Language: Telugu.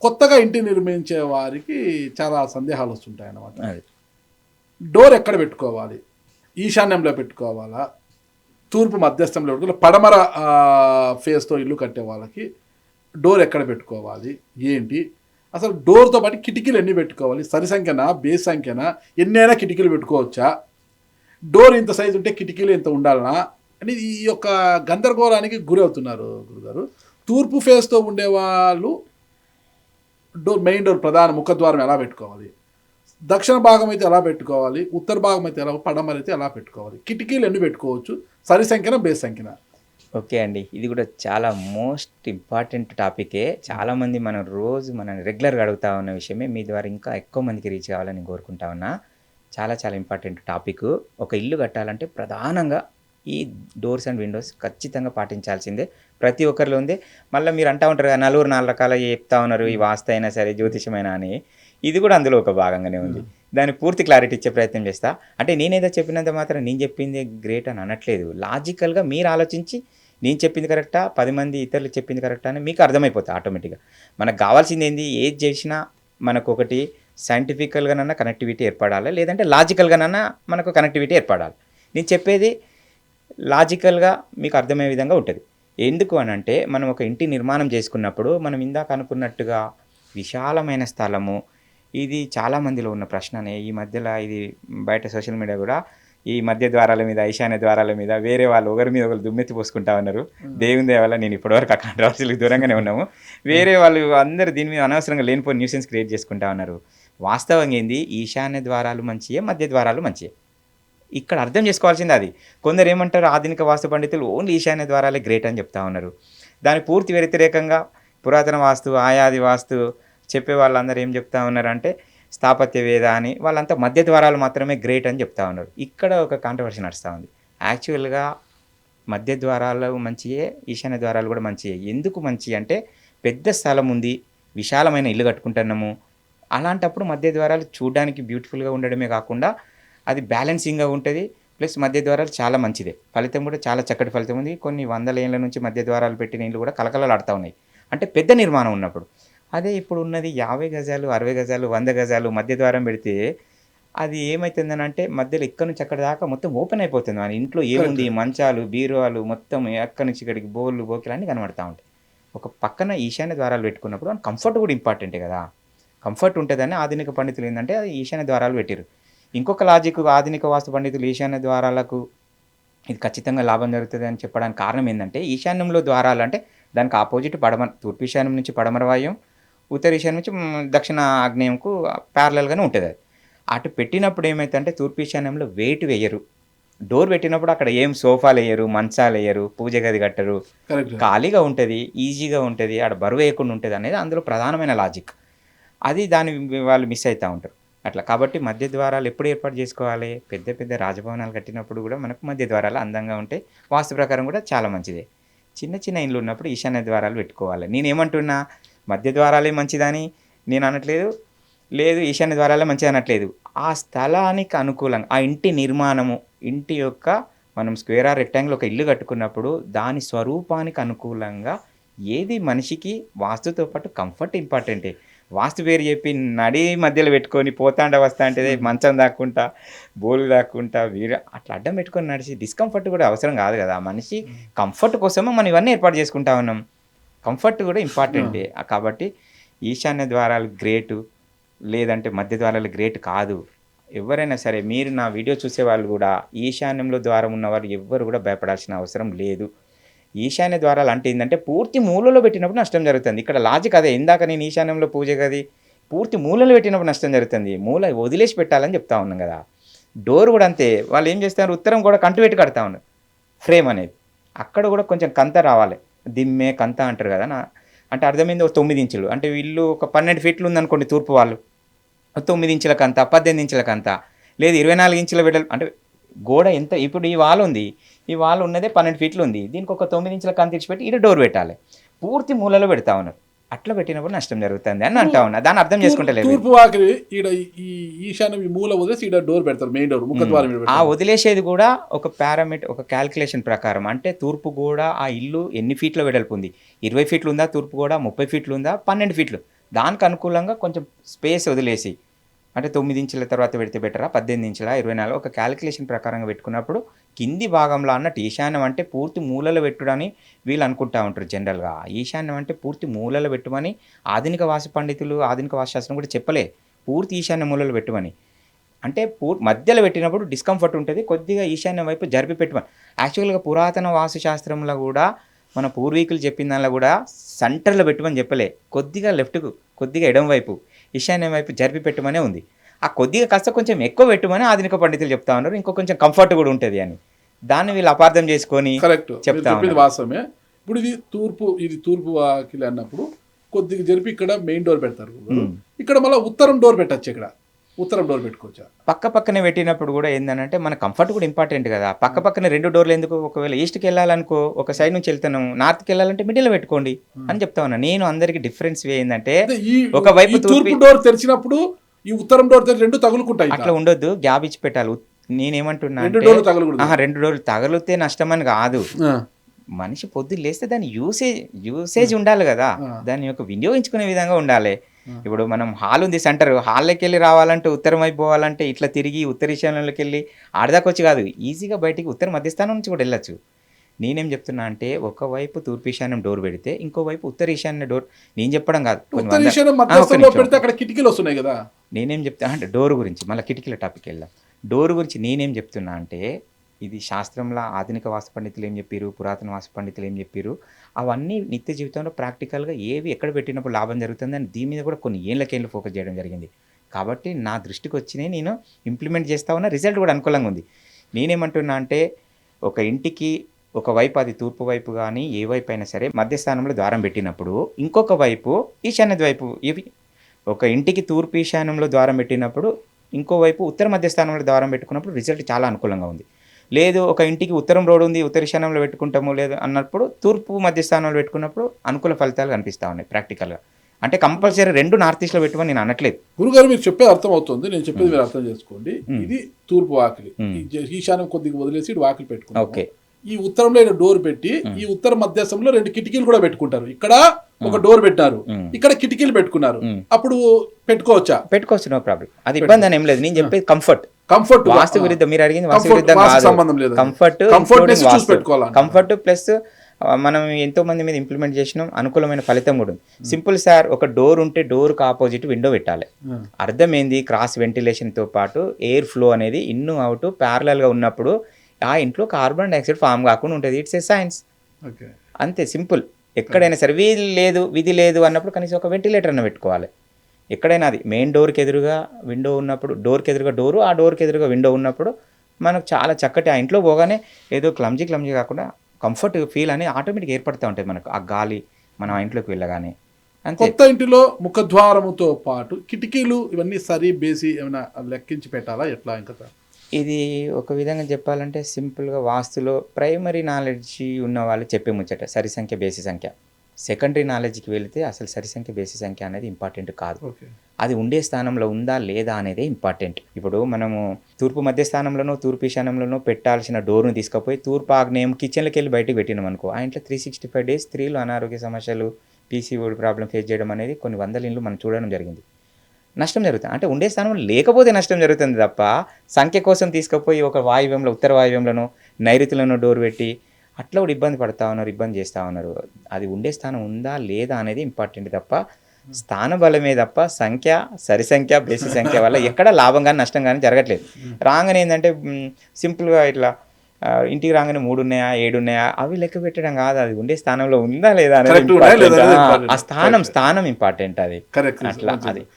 కొత్తగా ఇంటి నిర్మించే వారికి చాలా సందేహాలు వస్తుంటాయి అన్నమాట డోర్ ఎక్కడ పెట్టుకోవాలి? ఈశాన్యంలో పెట్టుకోవాలా? తూర్పు మధ్యస్థంలో పెట్టుకోవాలి? పడమర ఫేస్తో ఇల్లు కట్టే వాళ్ళకి డోర్ ఎక్కడ పెట్టుకోవాలి? ఏంటి? అసలు డోర్తో పాటు కిటికీలు ఎన్ని పెట్టుకోవాలి? సరి సంఖ్యనా? బేస్ సంఖ్యనా? ఎన్నైనా కిటికీలు పెట్టుకోవచ్చా? డోర్ ఇంత సైజు ఉంటే కిటికీలు ఇంత ఉండాలనా? అని ఈ యొక్క గందరగోళానికి గురి అవుతున్నారు గురుగారు. తూర్పు ఫేస్తో ఉండే వాళ్ళు డోర్ మెయిన్ డోర్ ప్రధాన ముఖద్వారం ఎలా పెట్టుకోవాలి? దక్షిణ భాగం అయితే ఎలా పెట్టుకోవాలి? ఉత్తర భాగం అయితే ఎలా పడమర అయితే ఎలా పెట్టుకోవాలి? కిటికీలు ఎన్ని పెట్టుకోవచ్చు? సరి సంఖ్యన బేస్ సంఖ్యన? ఓకే అండి. ఇది కూడా చాలా మోస్ట్ ఇంపార్టెంట్ టాపికే. చాలామంది మనం రోజు మనం రెగ్యులర్గా అడుగుతా ఉన్న విషయమే. మీ ద్వారా ఇంకా ఎక్కువ మందికి రీచ్ కావాలని కోరుకుంటా ఉన్నా. చాలా చాలా ఇంపార్టెంట్ టాపిక్. ఒక ఇల్లు కట్టాలంటే ప్రధానంగా ఈ డోర్స్ అండ్ విండోస్ ఖచ్చితంగా పాటించాల్సిందే. ప్రతి ఒక్కరిలో ఉంది. మళ్ళీ మీరు అంటా ఉంటారు కదా నలుగురు నాలుగు రకాల చెప్తా ఉన్నారు ఈ వాస్తు అయినా సరే జ్యోతిషమైనా అని. ఇది కూడా అందులో ఒక భాగంగానే ఉంది. దాని పూర్తి క్లారిటీ ఇచ్చే ప్రయత్నం చేస్తా. అంటే నేనేదో చెప్పినంత మాత్రం నేను చెప్పింది గ్రేట్ అని అనట్లేదు. లాజికల్గా మీరు ఆలోచించి నేను చెప్పింది కరెక్టా? పది మంది ఇతరులు చెప్పింది కరెక్టా? అని మీకు అర్థమైపోతుంది ఆటోమేటిక్గా. మనకు కావాల్సింది ఏంది? ఏది చేసినా మనకు ఒకటి సైంటిఫికల్గానన్నా కనెక్టివిటీ ఏర్పడాలి? లేదంటే లాజికల్గానన్నా మనకు కనెక్టివిటీ ఏర్పడాలి? నేను చెప్పేది లాజికల్గా మీకు అర్థమయ్యే విధంగా ఉంటుంది. ఎందుకు అని అంటే మనం ఒక ఇంటి నిర్మాణం చేసుకున్నప్పుడు మనం ఇందాక అనుకున్నట్టుగా విశాలమైన స్థలము ఇది చాలా మందిలో ఉన్న ప్రశ్ననే. ఈ మధ్యలో ఇది బయట సోషల్ మీడియా కూడా ఈ మధ్య ద్వారాల మీద ఈశాన్య ద్వారాల మీద వేరే వాళ్ళు ఒకరి మీద ఒకరు దుమ్మెత్తి పోసుకుంటా ఉన్నారు. దేవుని దేవాల నేను ఇప్పటివరకు ఆ కాంట్రవర్సీలకు దూరంగానే ఉన్నాము. వేరే వాళ్ళు అందరు దీని మీద అనవసరంగా లేనిపోయిన న్యూసెన్స్ క్రియేట్ చేసుకుంటా ఉన్నారు. వాస్తవంగా ఏంది? ఈశాన్య ద్వారాలు మంచియే మధ్య ద్వారాలు మంచియే? ఇక్కడ అర్థం చేసుకోవాల్సింది అది. కొందరు ఏమంటారు ఆధునిక వాస్తు పండితులు ఓన్లీ ఈశాన్య ద్వారాలే గ్రేట్ అని చెప్తా ఉన్నారు. దాని పూర్తి వ్యతిరేకంగా పురాతన వాస్తు ఆయాది వాస్తు చెప్పే వాళ్ళందరూ ఏం చెప్తా ఉన్నారు అంటే స్థాపత్య వేద అని వాళ్ళంతా మధ్య ద్వారాలు మాత్రమే గ్రేట్ అని చెప్తా ఉన్నారు. ఇక్కడ ఒక కాంట్రవర్సీ నడుస్తూ ఉంది. యాక్చువల్గా మధ్య ద్వారాలు మంచియే ఈశాన్య ద్వారాలు కూడా మంచియే. ఎందుకు మంచి అంటే పెద్ద స్థలం ఉంది విశాలమైన ఇల్లు కట్టుకుంటున్నాము. అలాంటప్పుడు మధ్య ద్వారాలు చూడడానికి బ్యూటిఫుల్గా ఉండడమే కాకుండా అది బ్యాలెన్సింగ్గా ఉంటుంది ప్లస్ మధ్య ద్వారాలు చాలా మంచిదే. ఫలితం కూడా చాలా చక్కటి ఫలితం ఉంది. కొన్ని వందల ఏళ్ళ నుంచి మధ్య ద్వారాలు పెట్టిన ఇల్లు కూడా కలకలలాడుతూ ఉన్నాయి. అంటే పెద్ద నిర్మాణం ఉన్నప్పుడు. అదే ఇప్పుడు ఉన్నది యాభై గజాలు అరవై గజాలు వంద గజాలు మధ్య ద్వారం పెడితే అది ఏమవుతుందని అంటే మధ్యలో ఇక్కడ నుంచి అక్కడ దాకా మొత్తం ఓపెన్ అయిపోతుంది. మన ఇంట్లో ఏముంది? మంచాలు బీరువాలు మొత్తం ఎక్కడి నుంచి ఇక్కడికి బోర్లు బోకిలు అన్నీ కనబడతా ఉంటాయి. ఒక పక్కన ఈశాన్య ద్వారాలు పెట్టుకున్నప్పుడు కంఫర్ట్ కూడా ఇంపార్టెంటే కదా. కంఫర్ట్ ఉంటుందని ఆధునిక పండితులు ఏంటంటే అది ఈశాన్య ద్వారాలు పెట్టారు ఇంకొక లాజిక్ ఆధునిక వాస్తు పండితులు ఈశాన్య ద్వారాలకు ఇది ఖచ్చితంగా లాభం జరుగుతుంది అని చెప్పడానికి కారణం ఏంటంటే ఈశాన్యంలో ద్వారాలు అంటే దానికి ఆపోజిట్ పడమర తూర్పు ఈశాన్యం నుంచి పడమర వాయుం ఉత్తర ఈశాన్యం నుంచి దక్షిణ ఆగ్నేయంకు ప్యారలల్గానే ఉంటుంది అది. అటు పెట్టినప్పుడు ఏమైతుందంటే తూర్పు ఈశాన్యంలో వెయిట్ వేయరు. డోర్ పెట్టినప్పుడు అక్కడ ఏం సోఫాలు వేయరు మంచాలు వేయరు పూజ గది కట్టరు. ఖాళీగా ఉంటుంది ఈజీగా ఉంటుంది ఆడ బరువు వేయకుండా ఉంటుంది అనేది అందులో ప్రధానమైన లాజిక్. అది దాని వాళ్ళు మిస్ అవుతూ ఉంటారు. అట్లా. కాబట్టి మధ్య ద్వారాలు ఎప్పుడు ఏర్పాటు చేసుకోవాలి? పెద్ద పెద్ద రాజభవనాలు కట్టినప్పుడు కూడా మనకు మధ్య ద్వారాలు అందంగా ఉంటాయి వాస్తు ప్రకారం కూడా చాలా మంచిదే. చిన్న చిన్న ఇండ్లు ఉన్నప్పుడు ఈశాన్య ద్వారాలు పెట్టుకోవాలి. నేను ఏమంటున్నా మధ్య ద్వారాలే మంచిదని నేను అనట్లేదు. లేదు ఈశాన్య ద్వారాలే మంచిది అనట్లేదు. ఆ స్థలానికి అనుకూలంగా ఆ ఇంటి నిర్మాణము ఇంటి యొక్క మనం స్క్వేర్ ఆర్ రెక్టాంగిల్ ఒక ఇల్లు కట్టుకున్నప్పుడు దాని స్వరూపానికి అనుకూలంగా ఏది మనిషికి వాస్తుతో పాటు కంఫర్ట్ ఇంపార్టెంటే. వాస్తు పేరు చెప్పి నడి మధ్యలో పెట్టుకొని పోతాండ వస్తా అంటే మంచం దాక్కుంటా బోలు దాక్కుంటా వీర అట్లా అడ్డం పెట్టుకొని నడిచి డిస్కంఫర్ట్ కూడా అవసరం కాదు కదా. మనిషి కంఫర్ట్ కోసమే మనం ఇవన్నీ ఏర్పాటు చేసుకుంటా ఉన్నాం. కంఫర్ట్ కూడా ఇంపార్టెంటే కాబట్టి ఈశాన్య ద్వారాలు గ్రేటు లేదంటే మధ్య ద్వారాలు గ్రేట్ కాదు. ఎవరైనా సరే మీరు నా వీడియో చూసే వాళ్ళు కూడా ఈశాన్యంలో ద్వారం ఉన్నవారు ఎవ్వరు కూడా భయపడాల్సిన అవసరం లేదు. ఈశాన్య ద్వారాలు అంటే ఏంటంటే పూర్తి మూలలో పెట్టినప్పుడు నష్టం జరుగుతుంది. ఇక్కడ లాజిక్ అదే. ఇందాక నేను ఈశాన్యంలో పూజ గది పూర్తి మూలలో పెట్టినప్పుడు నష్టం జరుగుతుంది. మూల వదిలేసి పెట్టాలని చెప్తా ఉన్నాం కదా. డోర్ కూడా అంతే. వాళ్ళు ఏం చేస్తారు ఉత్తరం కూడా కంటు పెట్టి కడతా ఉన్నారు. ఫ్రేమ్ అనేది. అక్కడ కూడా కొంచెం కంత రావాలి. దిమ్మే కంత అంటారు కదా. నా అంటే అర్థమైంది? ఒక తొమ్మిది ఇంచులు. అంటే వీళ్ళు ఒక పన్నెండు ఫీట్లు ఉందనుకోండి తూర్పు వాళ్ళు. తొమ్మిది ఇంచుల కంత పద్దెనిమిది ఇంచుల కంత లేదు ఇరవై నాలుగు ఇంచుల వెడల్ అంటే గోడ ఎంత ఇప్పుడు ఈ వాల్ ఉంది ఈ వాల్ ఉన్నదే పన్నెండు ఫీట్లు ఉంది దీనికి ఒక తొమ్మిది ఇంచుల కంత ఇచ్చిపెట్టి ఇక్కడ డోర్ పెట్టాలి. పూర్తి మూలలో పెడతా ఉన్నారు. అట్లా పెట్టినప్పుడు నష్టం జరుగుతుంది అని అంటా ఉన్నా. దాన్ని అర్థం చేసుకుంటలేదు. తూర్పు వాకిలి ఈడ ఈ ఈశాన్యం ఈ మూల వదిలేసి ఈడ డోర్ పెడతారు మెయిన్ డోర్ ముఖద్వారం ఈడ ఆ. వదిలేసేది కూడా ఒక పారామీట్ ఒక క్యాల్కులేషన్ ప్రకారం. అంటే తూర్పు కూడా ఆ ఇల్లు ఎన్ని ఫీట్ల వెడల్పు ఉంది? ఇరవై ఫీట్లు ఉందా తూర్పు కూడా ముప్పై ఫీట్లు ఉందా? పన్నెండు ఫీట్లు. దానికి అనుకూలంగా కొంచెం స్పేస్ వదిలేసి అంటే తొమ్మిది ఇంచుల తర్వాత పెడితే బెటరా పద్దెనిమిది ఇంచుల? ఇరవై నాలుగు? ఒక క్యాలిక్యులేషన్ ప్రకారంగా పెట్టుకున్నప్పుడు కింది భాగంలో అన్నట్టు ఈశాన్యం అంటే పూర్తి మూలలో పెట్టుడని వీళ్ళు అనుకుంటా ఉంటారు జనరల్గా ఈశాన్యం అంటే పూర్తి మూలలో పెట్టుమని ఆధునిక వాస్తు పండితులు ఆధునిక వాస్తుశాస్త్రం కూడా చెప్పలే. పూర్తి ఈశాన్య మూలలో పెట్టుమని. అంటే పూర్ మధ్యలో పెట్టినప్పుడు డిస్కంఫర్ట్ ఉంటుంది. కొద్దిగా ఈశాన్యం వైపు జరిపి పెట్టమని. యాక్చువల్గా పురాతన వాసుశాస్త్రంలో కూడా మన పూర్వీకులు చెప్పిన దానిలో కూడా సెంటర్లో పెట్టమని చెప్పలే. కొద్దిగా లెఫ్ట్కు కొద్దిగా ఎడం వైపు ఈశాన్యం వైపు జరిపి పెట్టమనే ఉంది. ఆ కొద్దిగా కాస్త కొంచెం ఎక్కువ పెట్టమని ఆధునిక పండితులు చెప్తా ఉన్నారు. ఇంకో కొంచెం కంఫర్ట్ కూడా ఉంటుంది అని. దాన్ని వీళ్ళు అపార్థం చేసుకొని కరెక్ట్. చెప్తా. వాస్తవమే. ఇప్పుడు ఇది తూర్పు ఇది తూర్పు వాకిలి అన్నప్పుడు కొద్దిగా జరిపి ఇక్కడ మెయిన్ డోర్ పెడతారు. మ్మ్. ఇక్కడ మళ్ళీ ఉత్తరం డోర్ పెట్టచ్చు ఇక్కడ. ఉత్తరం డోర్ పెట్టుకోవచ్చా? పక్క పక్కనే పెట్టినప్పుడు కూడా ఏంటంటే మన కంఫర్ట్ కూడా ఇంపార్టెంట్ కదా. పక్క పక్కన రెండు డోర్లు ఎందుకు? ఒకవేళ ఈస్ట్కి వెళ్ళాలనుకో ఒక సైడ్ నుంచి వెళ్తున్నాము నార్త్కి వెళ్ళాలంటే మిడిల్లో పెట్టుకోండి అని చెప్తా ఉన్నా. నేను అందరికి డిఫరెన్స్ ఏంటంటే ఒకవైపు తూర్పు డోర్ తెరిచినప్పుడు ఈ ఉత్తరం డోర్ తెరిచి రెండు తగులుకుంటాయి అట్లా ఉండొద్దు. గ్యాప్ ఇచ్చి పెట్టాలి. నేనేమంటున్నా రెండు డోర్లు తగలితే నష్టమని కాదు. ఆ, మనిషి పొద్దున్న లేస్తే దాని యూసేజ్ యూసేజ్ ఉండాలి కదా. ఆ. దాన్ని యొక్క వినియోగించుకునే విధంగా ఉండాలి. ఇప్పుడు మనం హాల్ ఉంది సెంటర్ హాల్లోకి వెళ్ళి రావాలంటే ఉత్తరం వైపు పోవాలంటే ఇట్లా తిరిగి ఉత్తర ఈశాన్యంలోకి వెళ్ళి ఆడదాకా వచ్చి కాదు. ఈజీగా బయటికి ఉత్తర మధ్యస్థానం నుంచి కూడా వెళ్ళొచ్చు. నేనేం చెప్తున్నా అంటే ఒకవైపు తూర్పు ఈశాన్యం డోర్ పెడితే ఇంకోవైపు ఉత్తర ఈశాన్య డోర్ నేను చెప్పడం కాదు. పెడితే అక్కడ కిటికీలు వస్తున్నాయి కదా. నేనేం చెప్తా అంటే డోర్ గురించి మళ్ళీ కిటికీల టాపిక్ వెళ్దాం. డోర్ గురించి నేనేం చెప్తున్నా అంటే ఇది శాస్త్రంలో ఆధునిక వాస్తు పండితులు ఏం చెప్పారు పురాతన వాస్తు పండితులు ఏం చెప్పారు అవన్నీ నిత్య జీవితంలో ప్రాక్టికల్గా ఏవి ఎక్కడ పెట్టినప్పుడు లాభం జరుగుతుంది అని దీని మీద కూడా కొన్ని ఏళ్ళకేళ్ళు ఫోకస్ చేయడం జరిగింది. కాబట్టి నా దృష్టికి వచ్చినాయి నేను ఇంప్లిమెంట్ చేస్తా ఉన్న రిజల్ట్ కూడా అనుకూలంగా ఉంది. నేనేమంటున్నా అంటే ఒక ఇంటికి ఒక వైపు అది తూర్పు వైపు కానీ ఏ వైపు అయినా సరే మధ్యస్థానంలో ద్వారం పెట్టినప్పుడు ఇంకొక వైపు ఈశాన్య వైపు ఇవి ఒక ఇంటికి తూర్పు ఈశాన్యంలో ద్వారం పెట్టినప్పుడు ఇంకోవైపు ఉత్తర మధ్యస్థానంలో ద్వారం పెట్టుకున్నప్పుడు రిజల్ట్ చాలా అనుకూలంగా ఉంది. లేదు ఒక ఇంటికి ఉత్తరం రోడ్ ఉంది ఉత్తర ఈశాన్యంలో పెట్టుకుంటాము లేదు అన్నప్పుడు తూర్పు మధ్య స్థానంలో పెట్టుకున్నప్పుడు అనుకూల ఫలితాలు కనిపిస్తూ ఉన్నాయి ప్రాక్టికల్గా అంటే కంపల్సరీ రెండు నార్త్ ఈస్ట్లో పెట్టుకొని నేను అనట్లేదు. గురుగారు మీరు చెప్పేది అర్థం అవుతుంది నేను చెప్పేది మీరు అర్థం చేసుకోండి. మ్మ్. ఇది తూర్పు వాకిలి. జ- ఈశాన్యం కొద్దిగా వదిలేసి వాకిలి పెట్టుకున్నాం ఓకే ఈ ఉత్తరంలో డోర్ పెట్టి ఈ ఉత్తర మధ్యస్థంలో రెండు కిటికీలు కూడా పెట్టుకుంటారు. ఇక్కడ ఒక డోర్ పెట్టారు. ఇక్కడ కిటికీలు పెట్టుకున్నారు. అప్పుడు పెట్టుకోవచ్చా? పెట్టుకోవచ్చు నో ప్రాబ్లం అది ఇబ్బంది అని ఏం లేదు. నేను చెప్పేది కంఫర్ట్ కంఫర్ట్ వాస్తు విరుద్ధం. మీరు అడిగింది వాస్తు విరుద్ధం సంబంధం లేదు. కంఫర్ట్ చూసి పెట్టుకోవాలంట. కంఫర్ట్ ప్లస్ మనం ఎంతో మంది మీద ఇంప్లిమెంట్ చేసినాం. అనుకూలమైన ఫలితం కూడా ఉంది. సింపుల్ సార్ ఒక డోర్ ఉంటే డోర్కి ఆపోజిట్ విండో పెట్టాలి. అర్థం ఏంది క్రాస్ వెంటిలేషన్తో పాటు ఎయిర్ ఫ్లో అనేది ఇన్ను అవుట్ ప్యారలల్గా ఉన్నప్పుడు ఆ ఇంట్లో కార్బన్ డైఆక్సైడ్ ఫామ్ కాకుండా ఉంటుంది. ఇట్స్ ఏ సైన్స్ అంతే సింపుల్ ఎక్కడైనా సరే వీధి లేదు విధి లేదు అన్నప్పుడు కనీసం ఒక వెంటిలేటర్ అన్న పెట్టుకోవాలి. ఎక్కడైనా అది మెయిన్ డోర్కి ఎదురుగా విండో ఉన్నప్పుడు డోర్కి ఎదురుగా డోరు ఆ డోర్కి ఎదురుగా విండో ఉన్నప్పుడు మనకు చాలా చక్కటి ఆ ఇంట్లో పోగానే ఏదో క్లమ్జీ క్లమ్జీ కాకుండా కంఫర్ట్ ఫీల్ అనేది ఆటోమేటిక్ ఏర్పడుతూ ఉంటుంది మనకు. ఆ గాలి మనం ఆ ఇంట్లోకి వెళ్ళగానే. కొత్త ఇంటిలో ముఖద్వారముతో పాటు కిటికీలు ఇవన్నీ సరి బేసి ఏమైనా లెక్కించి పెట్టాలా? ఎట్లా ఇంకా? ఇది ఒక విధంగా చెప్పాలంటే సింపుల్గా వాస్తులో ప్రైమరీ నాలెడ్జ్ ఉన్న వాళ్ళు చెప్పే ముచ్చట సరి సంఖ్య బేసి సంఖ్య. సెకండరీ నాలెడ్జ్కి వెళితే అసలు సరి సంఖ్య బేసి సంఖ్య అనేది ఇంపార్టెంట్ కాదు. అది ఉండే స్థానంలో ఉందా లేదా అనేదే ఇంపార్టెంట్. ఇప్పుడు మనము తూర్పు మధ్య స్థానంలోనో తూర్పు ఈశాన్యంలోనో పెట్టాల్సిన డోర్ను తీసుకుపోయి తూర్పు ఆగ్నేయం కిచెన్లోకి వెళ్ళి బయటకు పెట్టినాం అనుకో ఆ ఇంట్లో త్రీ సిక్స్టీ ఫైవ్ డేస్ స్త్రీలు అనారోగ్య సమస్యలు పీసీఓడి ప్రాబ్లం ఫేస్ చేయడం అనేది కొన్ని వందల ఇండ్లు మనం చూడడం జరిగింది. నష్టం జరుగుతుంది. అంటే ఉండే స్థానంలో లేకపోతే నష్టం జరుగుతుంది తప్ప సంఖ్య కోసం తీసుకుపోయి ఒక వాయువ్యంలో ఉత్తర వాయువ్యంలోనో నైరుతిలోనో డోర్ పెట్టి అట్లా కూడా ఇబ్బంది పడతా ఉన్నారు ఇబ్బంది చేస్తూ ఉన్నారు. అది ఉండే స్థానం ఉందా లేదా అనేది ఇంపార్టెంట్ తప్ప స్థాన బలమే తప్ప సంఖ్య సరి సంఖ్య బేసి సంఖ్య వల్ల ఎక్కడ లాభం కానీ నష్టం కానీ జరగట్లేదు. రాగానే ఏంటంటే సింపుల్గా ఇట్లా ఇంటికి రాగానే మూడు ఉన్నాయా ఏడు ఉన్నాయా అవి లెక్క పెట్టడం కాదు. అది ఉండే స్థానంలో ఉందా లేదా అనేది ఆ, స్థానం. స్థానం ఇంపార్టెంట్ అది. అట్లా అది.